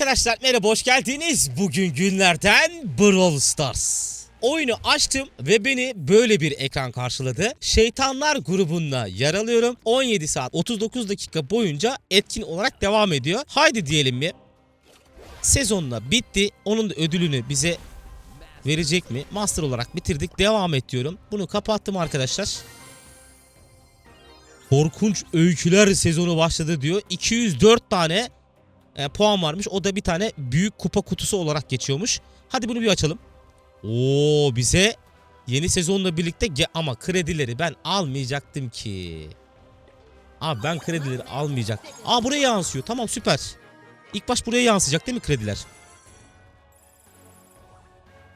Arkadaşlar merhaba hoş geldiniz. Bugün günlerden Brawl Stars. Oyunu açtım ve beni böyle bir ekran karşıladı. Şeytanlar grubunda yer alıyorum. 17 saat 39 dakika boyunca etkin olarak devam ediyor. Haydi diyelim mi? Sezonla bitti. Onun da ödülünü bize verecek mi? Master olarak bitirdik. Devam et diyorum. Bunu kapattım arkadaşlar. Korkunç öyküler sezonu başladı diyor. 204 tane e, puan varmış. O da bir tane büyük kupa kutusu olarak geçiyormuş. Hadi bunu bir açalım. Oo bize yeni sezonla birlikte ama kredileri ben almayacaktım ki. Abi ben kredileri almayacak. Aa buraya yansıyor. Tamam süper. İlk baş buraya yansıyacak değil mi krediler?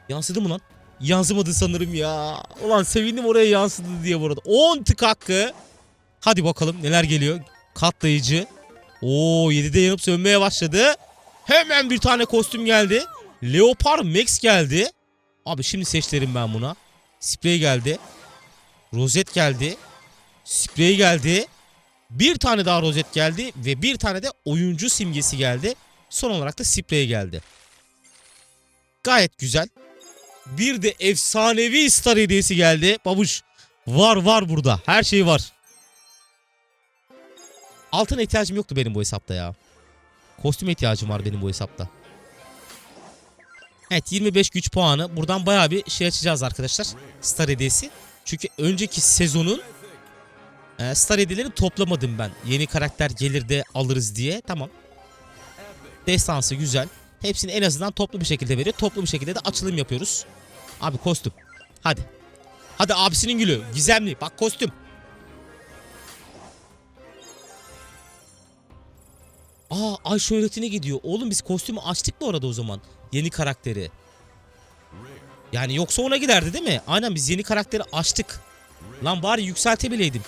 Yansıdı mı lan? Yansımadı sanırım ya. Ulan sevindim oraya yansıdı diye bu arada. 10 tık hakkı. Hadi bakalım neler geliyor. Katlayıcı. Oo 7'de yanıp sönmeye başladı. Hemen bir tane kostüm geldi. Leopard Max geldi. Abi şimdi seçlerim ben buna. Sprey geldi. Rozet geldi. Sprey geldi. Bir tane daha rozet geldi ve bir tane de oyuncu simgesi geldi. Son olarak da sprey geldi. Gayet güzel. Bir de efsanevi star hediyesi geldi. Babuş var var burada. Her şey var. Altına ihtiyacım yoktu benim bu hesapta ya. Kostüme ihtiyacım var benim bu hesapta. Evet 25 güç puanı. Buradan bayağı bir şey açacağız arkadaşlar. Star hediyesi. Çünkü önceki sezonun e, star hediyelerini toplamadım ben. Yeni karakter gelir de alırız diye. Tamam. Destansı güzel. Hepsini en azından toplu bir şekilde veriyor. Toplu bir şekilde de açılım yapıyoruz. Abi kostüm. Hadi. Hadi abisinin gülü. Gizemli. Bak kostüm. Aa ay şöhretine gidiyor. Oğlum biz kostümü açtık mı orada o zaman? Yeni karakteri. Yani yoksa ona giderdi değil mi? Aynen biz yeni karakteri açtık. Lan bari yükseltebileydim.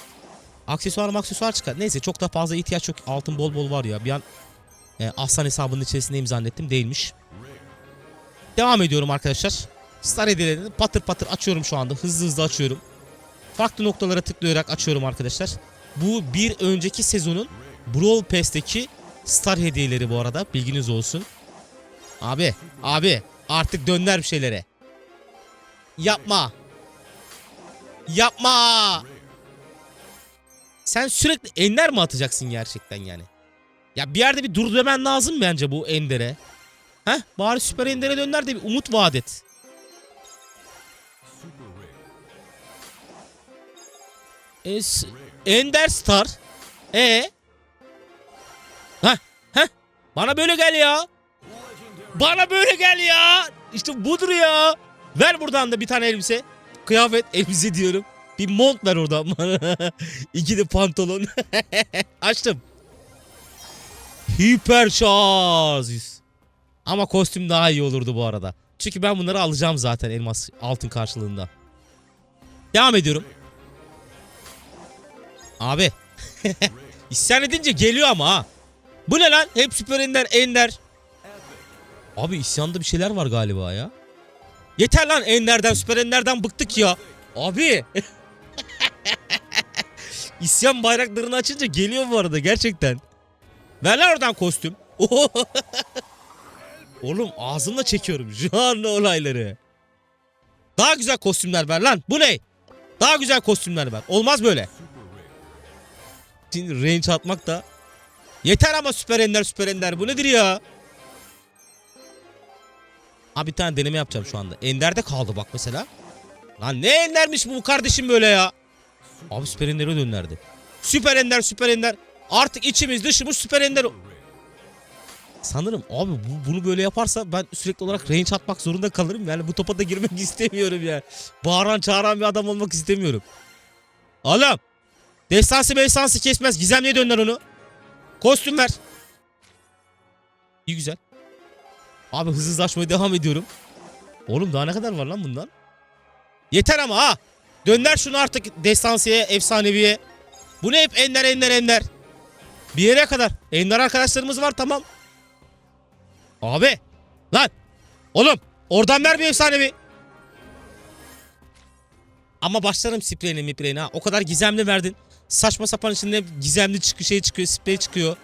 Aksesuar aksesuar çıkar. Neyse çok da fazla ihtiyaç yok. Altın bol bol var ya. Bir an e, aslan hesabının içerisindeyim zannettim. Değilmiş. Devam ediyorum arkadaşlar. Star hediyelerini patır patır açıyorum şu anda. Hızlı hızlı açıyorum. Farklı noktalara tıklayarak açıyorum arkadaşlar. Bu bir önceki sezonun Brawl Pass'teki Star hediyeleri bu arada. Bilginiz olsun. Abi, abi artık dönder bir şeylere. Yapma. Yapma. Sen sürekli ender mi atacaksın gerçekten yani? Ya bir yerde bir dur demen lazım bence bu endere. Heh bari süper endere dönder de bir umut vaat et. Es, ender star. E heh. Bana böyle gel ya. Bana böyle gel ya. İşte budur ya. Ver buradan da bir tane elbise. Kıyafet elbise diyorum. Bir mont ver oradan bana. İki de pantolon. Açtım. Hiper şarj. Ama kostüm daha iyi olurdu bu arada. Çünkü ben bunları alacağım zaten elmas altın karşılığında. Devam ediyorum. Abi. İsyan edince geliyor ama ha. Bu ne lan? Hep süper ender ender. Abi isyanda bir şeyler var galiba ya. Yeter lan enlerden süper enlerden bıktık ya. Abi. İsyan bayraklarını açınca geliyor bu arada gerçekten. Ver lan oradan kostüm. Oğlum ağzımla çekiyorum şu an olayları. Daha güzel kostümler ver lan. Bu ne? Daha güzel kostümler ver. Olmaz böyle. Şimdi range atmak da Yeter ama süper ender süper ender bu nedir ya? Abi bir tane deneme yapacağım şu anda. Ender'de kaldı bak mesela. Lan ne endermiş bu kardeşim böyle ya? Abi süper endere dönerdi. Süper ender süper ender. Artık içimiz dışımız süper ender. Sanırım abi bu, bunu böyle yaparsa ben sürekli olarak range atmak zorunda kalırım. Yani bu topa da girmek istemiyorum ya. Bağıran çağıran bir adam olmak istemiyorum. Oğlum. Destansı mestansı kesmez. Gizemliye dönder onu. Kostüm ver. İyi güzel. Abi açmaya devam ediyorum. Oğlum daha ne kadar var lan bundan? Yeter ama ha. Dönder şunu artık destansiye, efsaneviye. Bu ne hep ender ender ender. Bir yere kadar. Ender arkadaşlarımız var tamam. Abi. Lan. Oğlum. Oradan ver bir efsanevi. Ama başlarım spreyine mipreyine ha. O kadar gizemli verdin. Saçma sapan içinde gizemli çıkıyor şey çıkıyor sprey çıkıyor.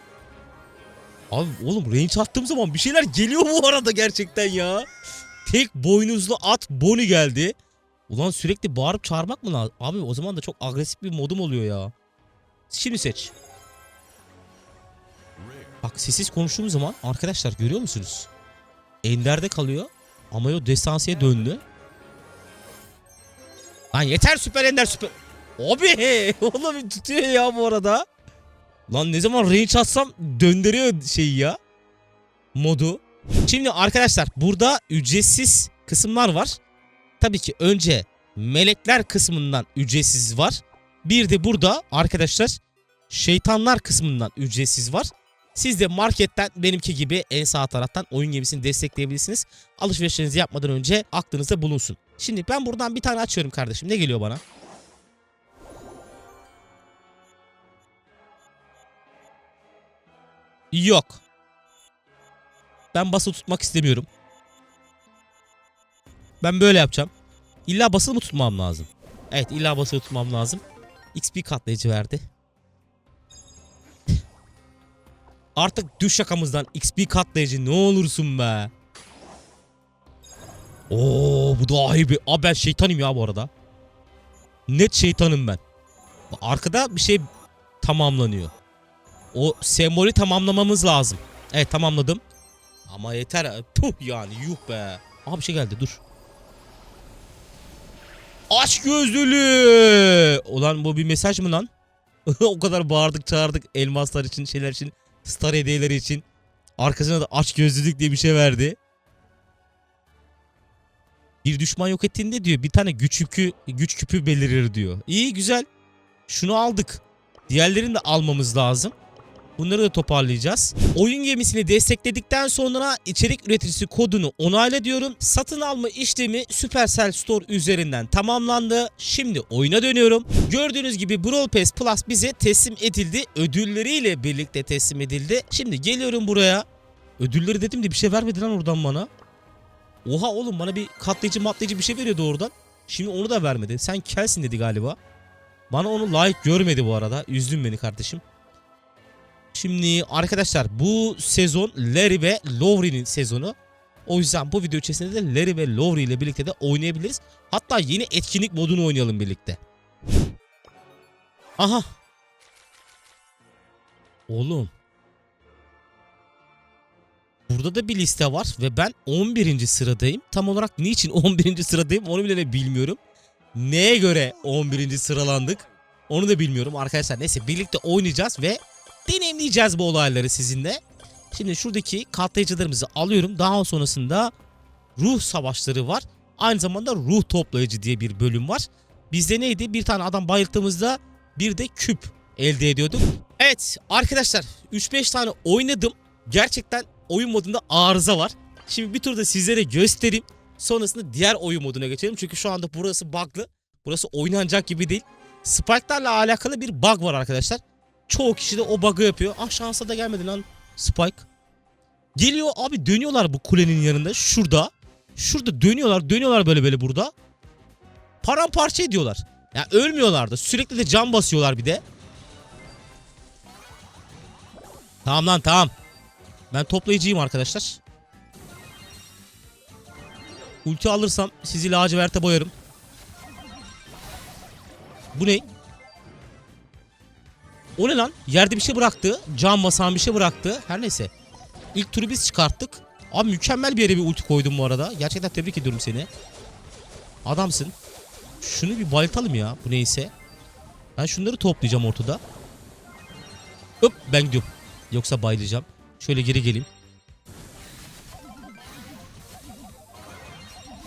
Abi oğlum range attığım zaman bir şeyler geliyor bu arada gerçekten ya. Tek boynuzlu at Bonnie geldi. Ulan sürekli bağırıp çağırmak mı lazım? Abi o zaman da çok agresif bir modum oluyor ya. Şimdi seç. Bak sessiz konuştuğum zaman arkadaşlar görüyor musunuz? Ender'de kalıyor. Ama o destansiye döndü. Lan yeter süper ender süper. Abi oğlum tutuyor ya bu arada. Lan ne zaman range atsam döndürüyor şeyi ya. Modu. Şimdi arkadaşlar burada ücretsiz kısımlar var. Tabii ki önce melekler kısmından ücretsiz var. Bir de burada arkadaşlar şeytanlar kısmından ücretsiz var. Siz de marketten benimki gibi en sağ taraftan oyun gemisini destekleyebilirsiniz. Alışverişlerinizi yapmadan önce aklınızda bulunsun. Şimdi ben buradan bir tane açıyorum kardeşim. Ne geliyor bana? Yok. Ben basılı tutmak istemiyorum. Ben böyle yapacağım. İlla basılı mı tutmam lazım? Evet illa basılı tutmam lazım. XP katlayıcı verdi. Artık düş şakamızdan XP katlayıcı ne olursun be. Oo bu daha iyi bir... Abi ben şeytanım ya bu arada. Net şeytanım ben. Arkada bir şey tamamlanıyor. O sembolü tamamlamamız lazım. Evet tamamladım. Ama yeter. Puh yani yuh be. Aha bir şey geldi dur. Aç gözlülü. Ulan bu bir mesaj mı lan? o kadar bağırdık çağırdık elmaslar için şeyler için. Star hediyeleri için. Arkasına da aç gözlülük diye bir şey verdi. Bir düşman yok ettiğinde diyor bir tane güç yükü, güç küpü belirir diyor. İyi güzel. Şunu aldık. Diğerlerini de almamız lazım. Bunları da toparlayacağız. Oyun gemisini destekledikten sonra içerik üreticisi kodunu onayla diyorum. Satın alma işlemi Supercell Store üzerinden tamamlandı. Şimdi oyuna dönüyorum. Gördüğünüz gibi Brawl Pass Plus bize teslim edildi. Ödülleriyle birlikte teslim edildi. Şimdi geliyorum buraya. Ödülleri dedim de bir şey vermedi lan oradan bana. Oha oğlum bana bir katlayıcı matlayıcı bir şey veriyordu oradan. Şimdi onu da vermedi. Sen kelsin dedi galiba. Bana onu layık görmedi bu arada. Üzdün beni kardeşim. Şimdi arkadaşlar bu sezon Larry ve Lowry'nin sezonu. O yüzden bu video içerisinde de Larry ve Lowry ile birlikte de oynayabiliriz. Hatta yeni etkinlik modunu oynayalım birlikte. Aha. Oğlum. Burada da bir liste var ve ben 11. sıradayım. Tam olarak niçin 11. sıradayım onu bile bilmiyorum. Neye göre 11. sıralandık onu da bilmiyorum arkadaşlar. Neyse birlikte oynayacağız ve deneyimleyeceğiz bu olayları sizinle. Şimdi şuradaki katlayıcılarımızı alıyorum. Daha sonrasında ruh savaşları var. Aynı zamanda ruh toplayıcı diye bir bölüm var. Bizde neydi? Bir tane adam bayılttığımızda bir de küp elde ediyorduk. Evet arkadaşlar 3-5 tane oynadım. Gerçekten oyun modunda arıza var. Şimdi bir turda sizlere göstereyim. Sonrasında diğer oyun moduna geçelim. Çünkü şu anda burası bug'lı. Burası oynanacak gibi değil. Spike'larla alakalı bir bug var arkadaşlar. Çoğu kişi de o bug'ı yapıyor. Ah şansa da gelmedi lan Spike. Geliyor abi dönüyorlar bu kulenin yanında. Şurada. Şurada dönüyorlar. Dönüyorlar böyle böyle burada. Paramparça ediyorlar. Ya yani ölmüyorlar da. Sürekli de cam basıyorlar bir de. Tamam lan tamam. Ben toplayıcıyım arkadaşlar. Ulti alırsam sizi laciverte boyarım. Bu ne? O ne lan? Yerde bir şey bıraktı. Cam basan bir şey bıraktı. Her neyse. İlk turu biz çıkarttık. Abi mükemmel bir yere bir ulti koydum bu arada. Gerçekten tebrik ediyorum seni. Adamsın. Şunu bir bayıltalım ya. Bu neyse. Ben şunları toplayacağım ortada. Hop ben gidiyorum. Yoksa bayılacağım. Şöyle geri geleyim.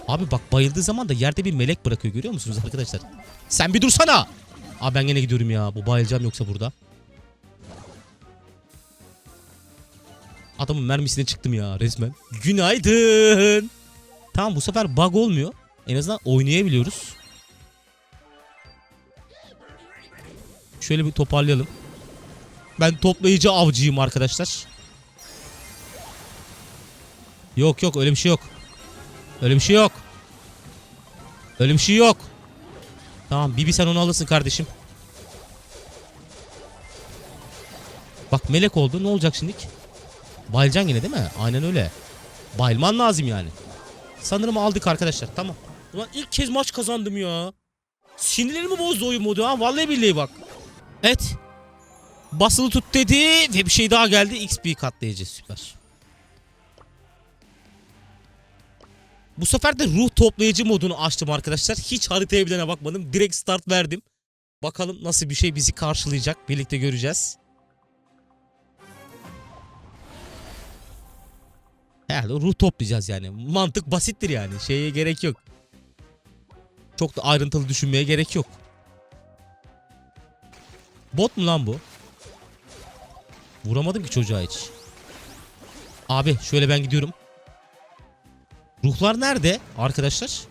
Abi bak bayıldığı zaman da yerde bir melek bırakıyor görüyor musunuz arkadaşlar? Sen bir dursana. Abi ben gene gidiyorum ya. Bu bayılacağım yoksa burada. Adamın mermisine çıktım ya resmen. Günaydın. Tamam bu sefer bug olmuyor. En azından oynayabiliyoruz. Şöyle bir toparlayalım. Ben toplayıcı avcıyım arkadaşlar. Yok yok öyle bir şey yok. Öyle bir şey yok. Öyle bir şey yok. Tamam Bibi sen onu alırsın kardeşim. Bak melek oldu ne olacak şimdi? Bayılacaksın yine değil mi? Aynen öyle. Bayılman lazım yani. Sanırım aldık arkadaşlar. Tamam. Ulan ilk kez maç kazandım ya. Sinirlerimi bozdu oyun modu ha. Vallahi billahi bak. Evet. Basılı tut dedi ve bir şey daha geldi. XP katlayıcı süper. Bu sefer de ruh toplayıcı modunu açtım arkadaşlar. Hiç haritaya bilene bakmadım. Direkt start verdim. Bakalım nasıl bir şey bizi karşılayacak. Birlikte göreceğiz. Herhalde ruh toplayacağız yani. Mantık basittir yani. Şeye gerek yok. Çok da ayrıntılı düşünmeye gerek yok. Bot mu lan bu? Vuramadım ki çocuğa hiç. Abi şöyle ben gidiyorum. Ruhlar nerede arkadaşlar?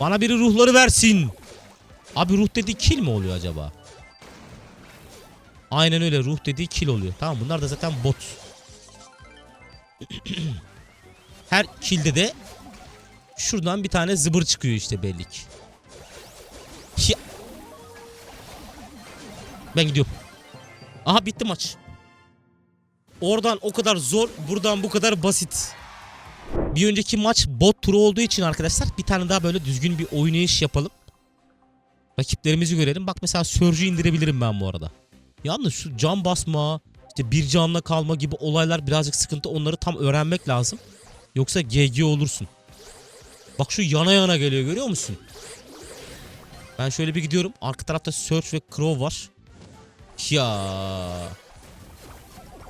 Bana biri ruhları versin. Abi ruh dediği kill mi oluyor acaba? Aynen öyle ruh dediği kill oluyor. Tamam bunlar da zaten bot. Her killde de şuradan bir tane zıbır çıkıyor işte belli ki. Ben gidiyorum. Aha bitti maç. Oradan o kadar zor, buradan bu kadar basit. Bir önceki maç bot turu olduğu için arkadaşlar bir tane daha böyle düzgün bir oynayış yapalım. Rakiplerimizi görelim. Bak mesela Surge'ü indirebilirim ben bu arada. Yalnız şu can basma, işte bir canla kalma gibi olaylar birazcık sıkıntı. Onları tam öğrenmek lazım. Yoksa GG olursun. Bak şu yana yana geliyor görüyor musun? Ben şöyle bir gidiyorum. Arka tarafta Surge ve Crow var. Ya.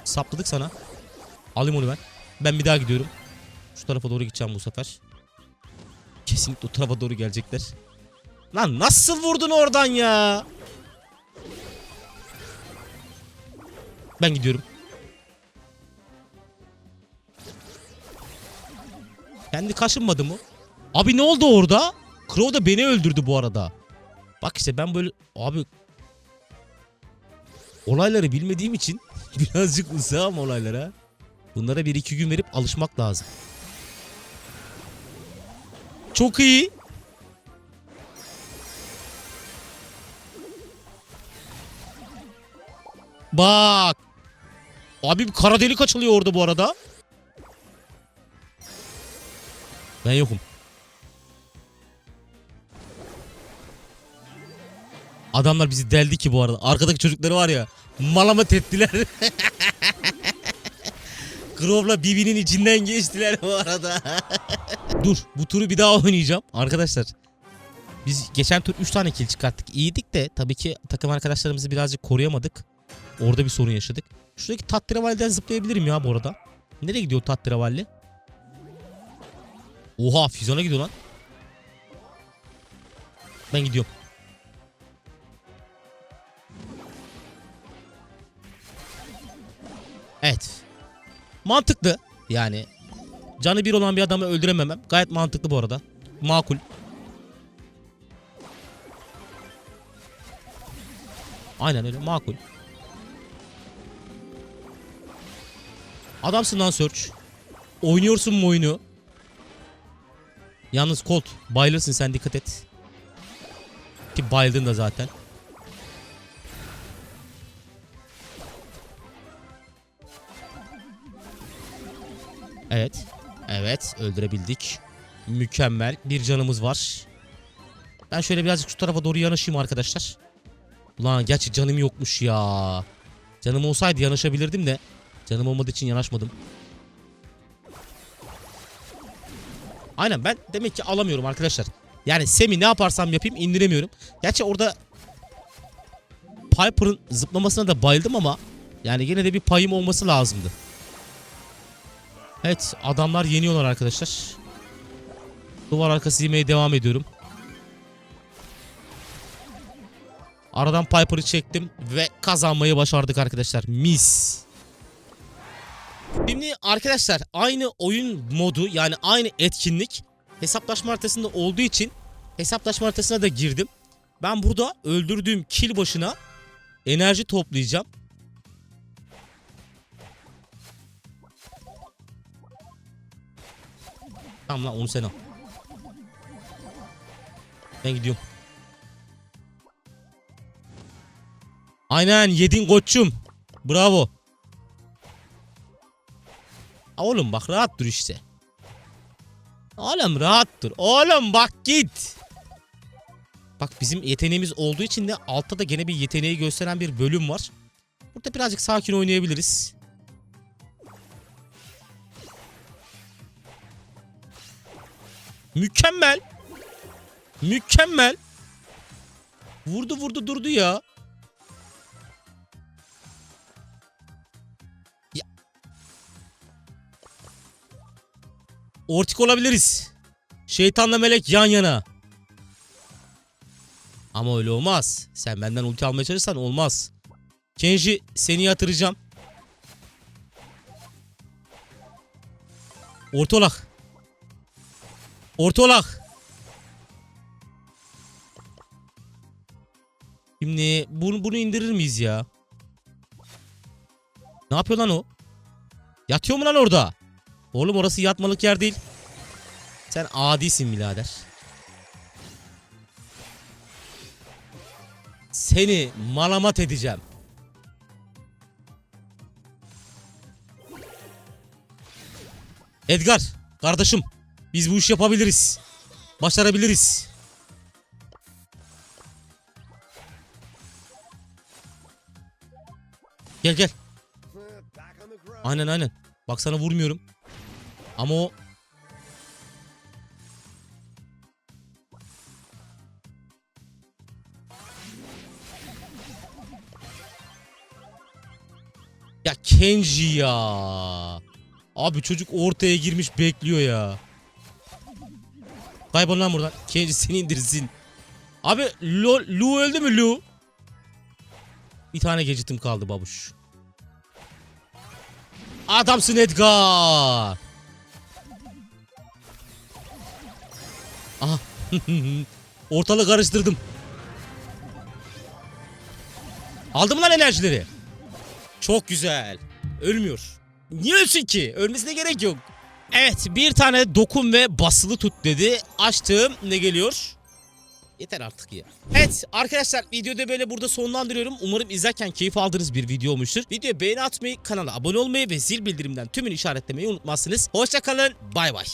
Sapladık sana. Alayım onu ben. Ben bir daha gidiyorum. Şu tarafa doğru gideceğim bu sefer. Kesinlikle o tarafa doğru gelecekler. Lan nasıl vurdun oradan ya? Ben gidiyorum. Kendi kaşınmadı mı? Abi ne oldu orada? Crow da beni öldürdü bu arada. Bak işte ben böyle abi olayları bilmediğim için birazcık uzağım olaylara. Bunlara bir iki gün verip alışmak lazım. Çok iyi. Bak. Abi bir kara delik açılıyor orada bu arada. Ben yokum. Adamlar bizi deldi ki bu arada. Arkadaki çocukları var ya. Malama tettiler. Grove'la Bibi'nin içinden geçtiler bu arada. Dur bu turu bir daha oynayacağım. Arkadaşlar biz geçen tur 3 tane kill çıkarttık. İyiydik de tabii ki takım arkadaşlarımızı birazcık koruyamadık. Orada bir sorun yaşadık. Şuradaki Tattiravalli'den zıplayabilirim ya bu arada. Nereye gidiyor Tattiravalli? Oha füzyona gidiyor lan. Ben gidiyorum. Evet. Mantıklı. Yani canı bir olan bir adamı öldürememem. Gayet mantıklı bu arada. Makul. Aynen öyle makul. Adamsın lan Search. Oynuyorsun mu oyunu? Yalnız Colt bayılırsın sen dikkat et. Ki bayıldın da zaten. Evet. Evet öldürebildik. Mükemmel. Bir canımız var. Ben şöyle birazcık şu tarafa doğru yanaşayım arkadaşlar. Ulan gerçi canım yokmuş ya. Canım olsaydı yanaşabilirdim de. Canım olmadığı için yanaşmadım. Aynen ben demek ki alamıyorum arkadaşlar. Yani Semi ne yaparsam yapayım indiremiyorum. Gerçi orada Piper'ın zıplamasına da bayıldım ama yani yine de bir payım olması lazımdı. Evet adamlar yeniyorlar arkadaşlar. Duvar arkası yemeye devam ediyorum. Aradan Piper'ı çektim ve kazanmayı başardık arkadaşlar. Mis. Şimdi arkadaşlar aynı oyun modu yani aynı etkinlik hesaplaşma haritasında olduğu için hesaplaşma haritasına da girdim. Ben burada öldürdüğüm kill başına enerji toplayacağım. Tamam lan onu sen al. Ben gidiyorum. Aynen yedin koçum. Bravo. Oğlum bak rahat dur işte. Oğlum rahat dur. Oğlum bak git. Bak bizim yeteneğimiz olduğu için de altta da gene bir yeteneği gösteren bir bölüm var. Burada birazcık sakin oynayabiliriz. Mükemmel. Mükemmel. Vurdu vurdu durdu ya. Ya. Ortik olabiliriz. Şeytanla melek yan yana. Ama öyle olmaz. Sen benden ulti almaya çalışırsan olmaz. Kenji seni yatıracağım. Ortolak. Ortolak. Şimdi bunu, bunu indirir miyiz ya? Ne yapıyor lan o? Yatıyor mu lan orada? Oğlum orası yatmalık yer değil. Sen adisin birader. Seni malamat edeceğim. Edgar, kardeşim. Biz bu işi yapabiliriz. Başarabiliriz. Gel gel. Aynen aynen. Bak sana vurmuyorum. Ama o Ya Kenji ya. Abi çocuk ortaya girmiş bekliyor ya. Kaybol lan buradan. Kenji seni indirsin. Abi Lu, öldü mü Lu? Bir tane gadget'ım kaldı babuş. Adamsın Edgar. Aha. Ortalığı karıştırdım. Aldım lan enerjileri? Çok güzel. Ölmüyor. Niye ölsün ki? Ölmesine gerek yok. Evet bir tane dokun ve basılı tut dedi. Açtım ne geliyor? Yeter artık ya. Evet arkadaşlar videoda böyle burada sonlandırıyorum. Umarım izlerken keyif aldığınız bir video olmuştur. Videoya beğeni atmayı, kanala abone olmayı ve zil bildirimden tümünü işaretlemeyi unutmazsınız. Hoşçakalın. Bay bay.